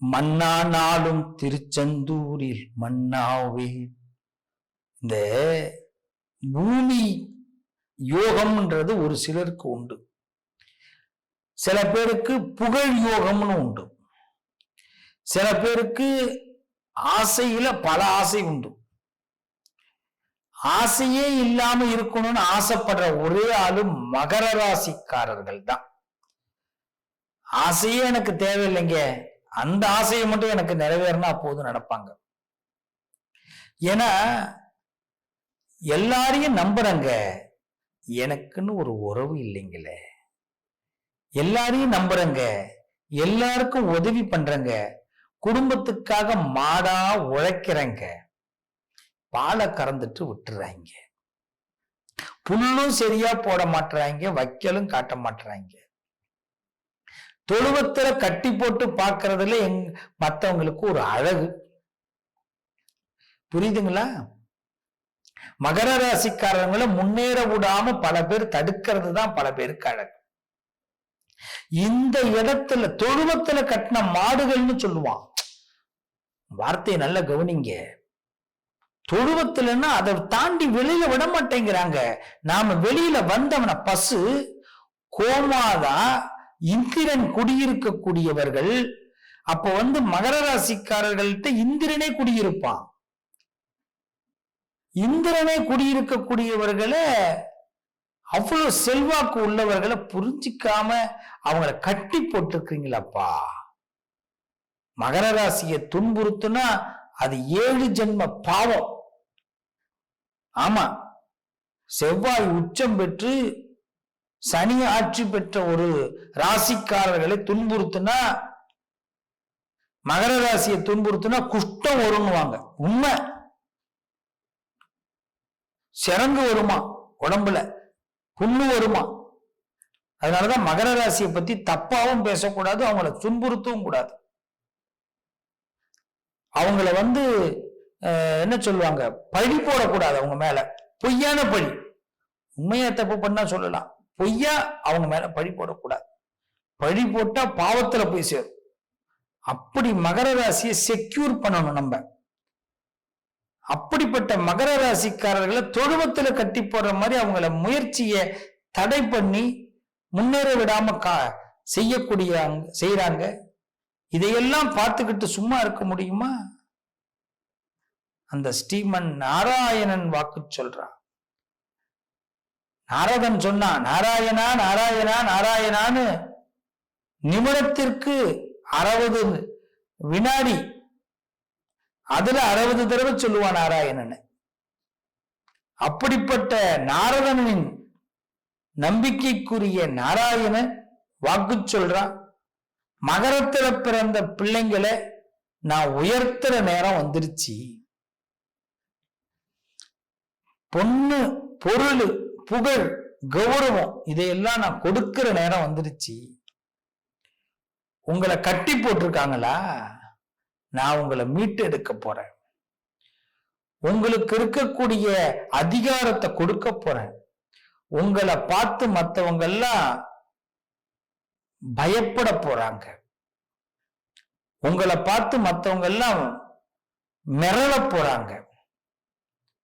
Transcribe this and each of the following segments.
மன்னா நாளும் திருச்செந்தூரில் மன்னாவே. இந்த பூமி யோகம்ன்றது ஒரு சிலருக்கு உண்டு. சில பேருக்கு புகழ் யோகம்னு உண்டு. சில பேருக்கு ஆசையில பல ஆசை உண்டு. ஆசையே இல்லாம இருக்கணும்னு ஆசைப்படுற ஒரே ஆளு மகர ராசிக்காரர்கள் தான். ஆசையே எனக்கு தேவையில்லைங்க. அந்த ஆசையை மட்டும் எனக்கு நிறைவேறினா போதும் நடப்பாங்க. ஏன்னா எல்லாரையும் நம்புறங்க. எனக்குன்னு ஒரு உறவு இல்லைங்களே. எல்லாரையும் நம்புறங்க. எல்லாருக்கும் உதவி பண்றங்க. குடும்பத்துக்காக மாடா உழைக்கிறேங்க. பாலை கறந்துட்டு விட்டுறாங்க. புல்லும் சரியா போட மாட்டுறாங்க. வைக்கலும் காட்ட மாட்டுறாங்க. தொழுவத்துல கட்டி போட்டு பார்க்கறதுல எங் மத்தவங்களுக்கு ஒரு அழகு. புரியுதுங்களா? மகர ராசிக்காரங்களை முன்னேற விடாம பல பேர் தடுக்கிறது தான் பல பேருக்கு அழகு. இந்த இடத்துல தொழுவத்துல கட்டின மாடுகள்னு சொல்லுவான். வார்த்தையை நல்லா கவனிங்க. தொழுவத்துலன்னா அதை தாண்டி வெளியில விட மாட்டேங்கிறாங்க. நாம வெளியில வந்தவன பசு கோமாதா இந்திரன் குடியிருக்கக்கூடியவர்கள் அப்ப வந்து மகர ராசிக்காரர்கள்ட்ட இந்திரனே குடியிருப்பான். இந்திரனே குடியிருக்கக்கூடியவர்களை அவ்வளவு செல்வாக்கு உள்ளவர்களை புரிஞ்சிக்காம அவங்கள கட்டி போட்டிருக்கீங்களப்பா மகர ராசியை துன்புறுத்துனா அது ஏழு ஜென்ம பாவம். ஆமா செவ்வாய் உச்சம் பெற்று சனி ஆட்சி பெற்ற ஒரு ராசிக்காரர்களை துன்புறுத்துனா மகர ராசியை துன்புறுத்துனா குஷ்டம் வரும்னுவாங்க. உண்மை. சிறங்கு வருமா? உடம்புல. புண்ணு வருமா? அதனாலதான் மகர ராசியை பத்தி தப்பாவும் பேசக்கூடாது அவங்கள துன்புறுத்தவும் கூடாது. அவங்கள வந்து என்ன சொல்லுவாங்க? பழி போடக்கூடாது அவங்க மேல. பொய்யான பழி. உண்மையா தப்பு பண்ணா சொல்லலாம். பொய்யா அவங்க மேல பழி போடக்கூடாது. பழி போட்டா பாவத்துல போய் சேரும். அப்படி மகர ராசியை செக்யூர் பண்ணணும் நம்ம. அப்படிப்பட்ட மகர ராசிக்காரர்களை தொழுவத்துல கட்டி போடுற மாதிரி அவங்கள முயற்சியை தடை பண்ணி முன்னேற விடாம கா செய்யக்கூடிய செய்யறாங்க இதையெல்லாம் பார்த்துக்கிட்டு சும்மா இருக்க முடியுமா? அந்த ஸ்ரீமன் நாராயணன் வாக்கு சொல்றான். நாரதன் சொன்னான் நாராயணா நாராயணா நாராயணான்னு நிமிடத்திற்கு அறுபது வினாடி அதுல அறுபது தடவை சொல்லுவான் நாராயணன். அப்படிப்பட்ட நாரதனின் நம்பிக்கைக்குரிய நாராயணன் வாக்கு சொல்றான் மகரத்துல பிறந்த பிள்ளைங்களை நான் உயர்த்துற நேரம் வந்துருச்சு. பொண்ணு பொருள் புகழ் கௌரவம் இதையெல்லாம் நான் கொடுக்கிற நேரம் வந்துருச்சு உங்களை கட்டி போட்டிருக்காங்களா? நான் உங்களை மீட்டு எடுக்க போறேன். உங்களுக்கு இருக்கக்கூடிய அதிகாரத்தை கொடுக்க போறேன். உங்களை பார்த்து மற்றவங்க எல்லாம் பயப்பட போறாங்க. உங்களை பார்த்து மற்றவங்க எல்லாம் மிரள போறாங்க.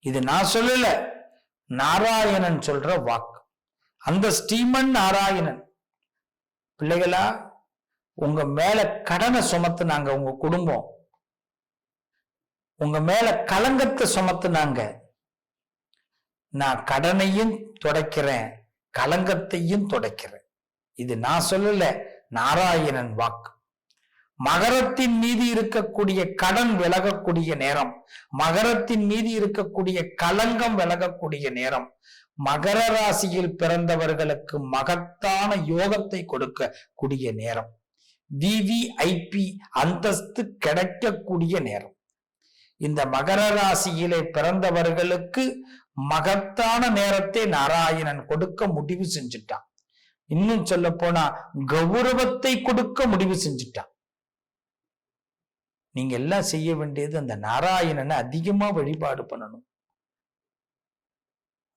இது நான் சொல்லலை. நாராயணன் சொல்ற வாக்கு. அந்த ஸ்ரீமன் நாராயணன். பிள்ளைகளா உங்க மேல கடனை சுமத்துனாங்க உங்க குடும்பம். உங்க மேல கலங்கத்தை சுமத்துனாங்க. நான் கடனையும் துடைக்கிறேன் கலங்கத்தையும் துடைக்கிறேன். இது நான் சொல்லல நாராயணன் வாக்கு. மகரத்தின் மீது இருக்கக்கூடிய கடன் விலகக்கூடிய நேரம். மகரத்தின் மீது இருக்கக்கூடிய கலங்கம் விலகக்கூடிய நேரம். மகர ராசியில் பிறந்தவர்களுக்கு மகத்தான யோகத்தை கொடுக்கக்கூடிய நேரம். விவிஐபி அந்தஸ்து கிடைக்கக்கூடிய நேரம். இந்த மகர ராசியிலே பிறந்தவர்களுக்கு மகத்தான நேரத்தை நாராயணன் கொடுக்க முடிவு செஞ்சுட்டான். இன்னும் சொல்ல போனா கௌரவத்தை கொடுக்க முடிவு செஞ்சுட்டான். நீங்க எல்லாம் செய்ய வேண்டியது அந்த நாராயணனை அதிகமா வழிபாடு பண்ணணும்.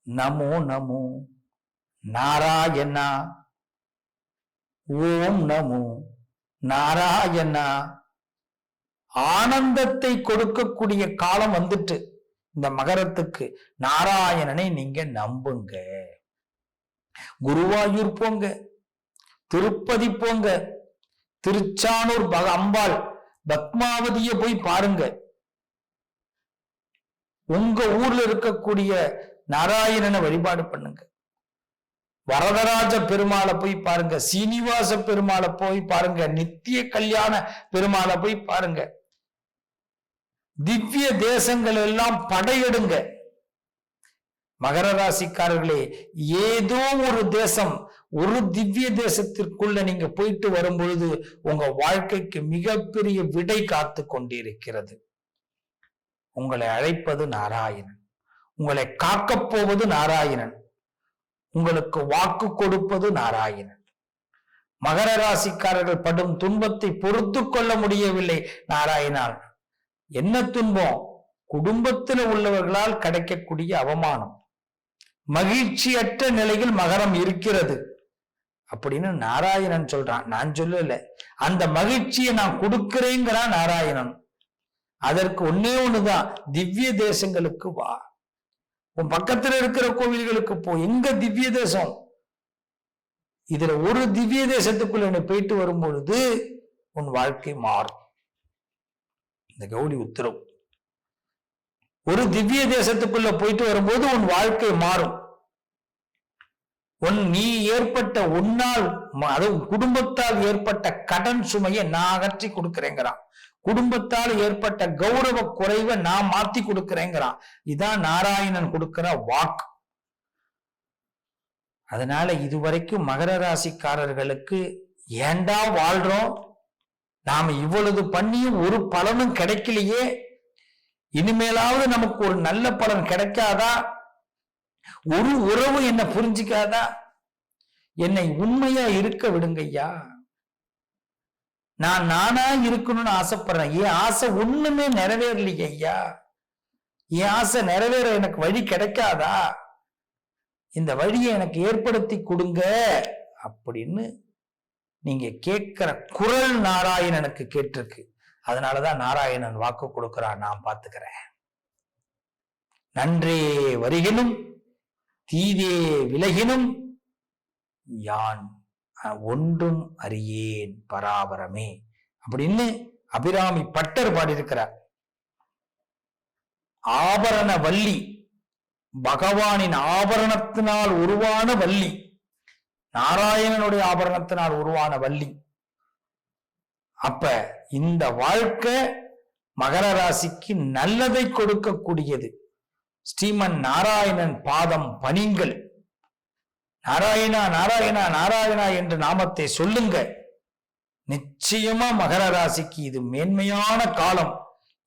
நமோ நமோ நாராயணா. ஓம் நமோ நாராயணா. ஆனந்தத்தை கொடுக்கக்கூடிய காலம் வந்துட்டு இந்த மகரத்துக்கு. நாராயணனை நீங்க நம்புங்க. குருவாயூர் போங்க. திருப்பதி போங்க. திருச்சானூர் பக அம்பாள் பத்மாவதிய போய் பாருங்க. உங்க ஊர்ல இருக்கக்கூடிய நாராயணனை வழிபாடு பண்ணுங்க. வரதராஜ பெருமாளை போய் பாருங்க. சீனிவாச பெருமாளை போய் பாருங்க. நித்திய கல்யாண பெருமாளை போய் பாருங்க. திவ்ய தேசங்கள் எல்லாம் படையெடுங்க. மகர ராசிக்காரர்களே ஏதோ ஒரு தேசம் ஒரு திவ்ய தேசத்திற்குள்ள நீங்க போயிட்டு வரும்பொழுது உங்க வாழ்க்கைக்கு மிகப்பெரிய விடை காத்து கொண்டிருக்கிறது. உங்களை அழைப்பது நாராயணன். உங்களை காக்கப் போவது நாராயணன். உங்களுக்கு வாக்கு கொடுப்பது நாராயணன். மகர ராசிக்காரர்கள் படும் துன்பத்தை பொறுத்து கொள்ள முடியவில்லை நாராயணால். என்ன துன்பம்? குடும்பத்தில் உள்ளவர்களால் கிடைக்கக்கூடிய அவமானம். மகிழ்ச்சியற்ற நிலையில் மகரம் இருக்கிறது. அப்படின்னு நாராயணன் சொல்றான். நான் சொல்லல. அந்த மகிழ்ச்சியை நான் கொடுக்கிறேங்கிறான் நாராயணன். அதற்கு ஒன்னே ஒண்ணுதான். திவ்ய தேசங்களுக்கு வா. உன் பக்கத்துல இருக்கிற கோவில்களுக்கு போ. எங்க திவ்ய தேசம்? இதுல ஒரு திவ்ய தேசத்துக்குள்ள நீ போயிட்டு வரும் பொழுது உன் வாழ்க்கை மாறும். இந்த கௌரி உத்தரவு. ஒரு திவ்ய தேசத்துக்குள்ள போயிட்டு வரும்போது உன் வாழ்க்கை மாறும். உன் நீ ஏற்பட்ட உன்னால் அதுவும் குடும்பத்தால் ஏற்பட்ட கடன் சுமையை நான் அகற்றி கொடுக்கிறேங்கிறான். குடும்பத்தால் ஏற்பட்ட கௌரவ குறைவை நான் மாத்தி கொடுக்கிறேங்கிறான். இதான் நாராயணன் கொடுக்கிற வாக்கு. அதனால இதுவரைக்கும் மகர ராசிக்காரர்களுக்கு ஏண்டா வாழ்றோம்? நாம இவ்வளவு பண்ணியும் ஒரு பலனும் கிடைக்கலையே. இனிமேலாவது நமக்கு ஒரு நல்ல பலன் கிடைக்காதா? ஒரு உறவு என்ன புரிஞ்சுக்காதா? என்னை உண்மையா இருக்க விடுங்கய்யா. நான் நானா இருக்கணும்னு ஆசைப்படுறேன். என் ஆசை ஒண்ணுமே நிறைவேறலையே ஐயா என் ஆசை நிறைவேற எனக்கு வழி கிடைக்காதா? இந்த வழியை எனக்கு ஏற்படுத்தி கொடுங்க அப்படின்னு நீங்க கேட்கிற குரல் நாராயணனுக்கு கேட்டிருக்கு. அதனாலதான் நாராயணன் வாக்கு கொடுக்கிறான். நான் பார்த்துக்கிறேன். நன்றே வருகினும். தீதே விலகினும் யான் ஒன்றும் அறியேன் பராபரமே அப்படின்னு அபிராமி பட்டர் பாடியிருக்கிறார். ஆபரண வள்ளி பகவானின் ஆபரணத்தினால் உருவான வள்ளி நாராயணனுடைய ஆபரணத்தினால் உருவான வள்ளி. அப்ப இந்த வாழ்க்கை மகர ராசிக்கு நல்லதை கொடுக்கக்கூடியது. ஸ்ரீமன் நாராயணன் பாதம் பணிங்கள். நாராயணா நாராயணா நாராயணா என்ற நாமத்தை சொல்லுங்க நிச்சயமா மகர ராசிக்கு இது மேன்மையான காலம்.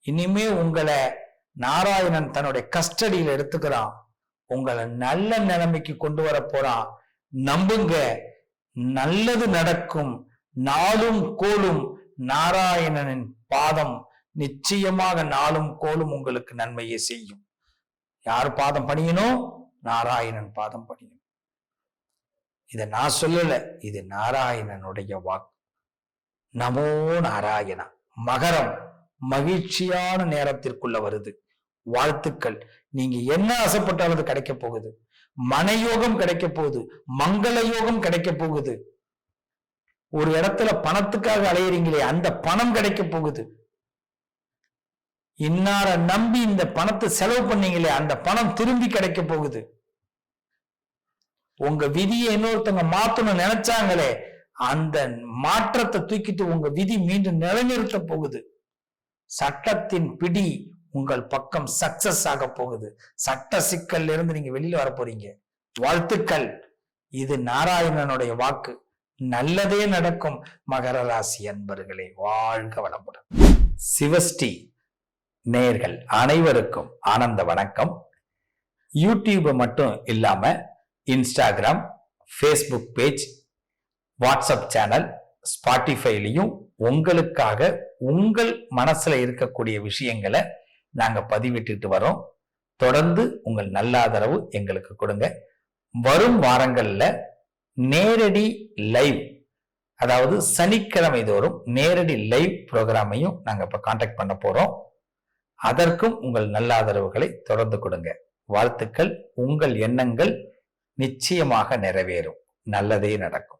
இனிமே உங்களை நாராயணன் தன்னுடைய கஸ்டடியில் எடுத்துக்கிறான். உங்களை நல்ல நிலைமைக்கு கொண்டு வர போறான். நம்புங்க நல்லது நடக்கும். நாளும் கோலும் நாராயணனின் பாதம். நிச்சயமாக நாளும் கோலும் உங்களுக்கு நன்மையை செய்யும். யார் பாதம் பணியணும்? நாராயணன் பாதம் பணியணும். இதை நான் சொல்லல. இது நாராயணனுடைய வாக்கு. நமோ நாராயணா. மகரம் மகிழ்ச்சியான நேரத்திற்குள்ள வருது. வாழ்த்துக்கள். நீங்க என்ன ஆசைப்பட்டாலும் அது கிடைக்க போகுது. மனயோகம் கிடைக்க போகுது. மங்கள யோகம் கிடைக்க போகுது. ஒரு இடத்துல பணத்துக்காக அலையிறீங்களே அந்த பணம் கிடைக்க போகுது. இன்னார நம்பி இந்த பணத்தை செலவு பண்ணீங்களே அந்த பணம் திரும்பி கிடைக்க போகுது. உங்க விதியை இன்னொருத்தவங்க மாத்தணும் நினைச்சாங்களே அந்த மாற்றத்தை தூக்கிட்டு உங்க விதி மீண்டும் நிலைநிறுத்த போகுது. சட்டத்தின் பிடி உங்கள் பக்கம் சக்சஸ் ஆக போகுது. சட்ட சிக்கல்ல இருந்து நீங்க வெளியில வர போறீங்க. வாழ்த்துக்கள். இது நாராயணனுடைய வாக்கு. நல்லதே நடக்கும். மகர ராசி அன்பர்களே வாழ்க வளமுடன். சிவஸ்ரீ நேர்கள் அனைவருக்கும் ஆனந்த வணக்கம். யூடியூப் மட்டும் இல்லாம Instagram Facebook page WhatsApp channel ஸ்பாட்டிஃபைலையும் உங்களுக்காக உங்கள் மனசுல இருக்கக்கூடிய விஷயங்களை நாங்க பதிவிட்டுட்டு வரோம். தொடர்ந்து உங்கள் நல்ல ஆதரவு எங்களுக்கு கொடுங்க. வரும் வாரங்கள்ல நேரடி லைவ் அதாவது சனிக்கிழமை தோறும் நேரடி லைவ் ப்ரோக்ராமையும் நாங்கள் இப்போ காண்டாக்ட் பண்ண போகிறோம் அதற்கும் உங்கள் நல்ல ஆதரவுகளை தொடர்ந்து கொடுங்க. வாழ்த்துக்கள் உங்கள் எண்ணங்கள் நிச்சயமாக நிறைவேறும். நல்லதே நடக்கும்.